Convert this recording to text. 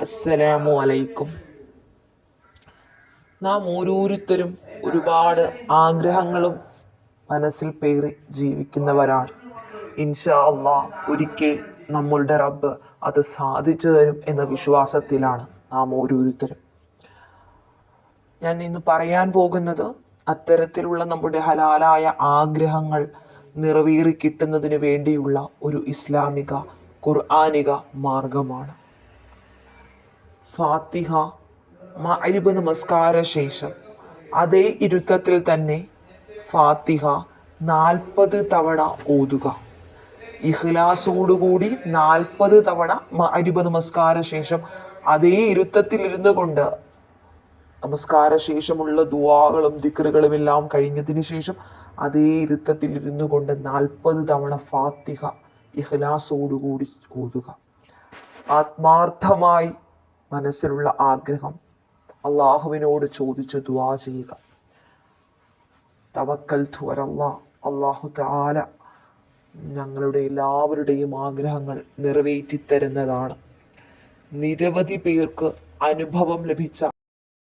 അസ്സലാമു അലൈക്കും. നാം ഓരോരുത്തരും ഒരുപാട് ആഗ്രഹങ്ങളും മനസ്സിൽ പേറി ജീവിക്കുന്നവരാണ്. ഇൻഷാ അള്ളാ ഒരിക്കൽ നമ്മളുടെ റബ്ബ് അത് സാധിച്ചു തരും എന്ന വിശ്വാസത്തിലാണ് നാം ഓരോരുത്തരും. ഞാൻ ഇന്ന് പറയാൻ പോകുന്നത് അത്തരത്തിലുള്ള നമ്മുടെ ഹലാലായ ആഗ്രഹങ്ങൾ നിറവേറി കിട്ടുന്നതിന് വേണ്ടിയുള്ള ഒരു ഇസ്ലാമിക ഖുർആാനിക മാർഗമാണ്. ഫാത്തിഹ മഅരിബ് നമസ്കാര ശേഷം അതേ ഇരുത്തത്തിൽ തന്നെ ഫാത്തിഹ നാൽപ്പത് തവണ ഓതുക. ഇഹ്ലാസോടുകൂടി നാൽപ്പത് തവണ മഅരിബ് നമസ്കാര ശേഷം അതേ ഇരുത്തത്തിൽ ഇരുന്നു കൊണ്ട് നമസ്കാര ശേഷമുള്ള ദുവാകളും ദിക്റുകളും എല്ലാം കഴിഞ്ഞതിന് ശേഷം അതേ ഇരുത്തത്തിൽ ഇരുന്നു കൊണ്ട് നാൽപ്പത് തവണ ഫാത്തിഹ ഇഹ്ലാസോടുകൂടി ഓതുക. ആത്മാർത്ഥമായി മനസ്സിലുള്ള ആഗ്രഹം. അള്ളാഹുവിനോട് ചോദിച്ച് ദുവാ ചെയ്യുക. തവക്കൽ തുവരല്ലാ അള്ളാഹു താല ഞങ്ങളുടെ എല്ലാവരുടെയും ആഗ്രഹങ്ങൾ നിറവേറ്റി തരുന്നതാണ് നിരവധി പേർക്ക് അനുഭവം ലഭിച്ച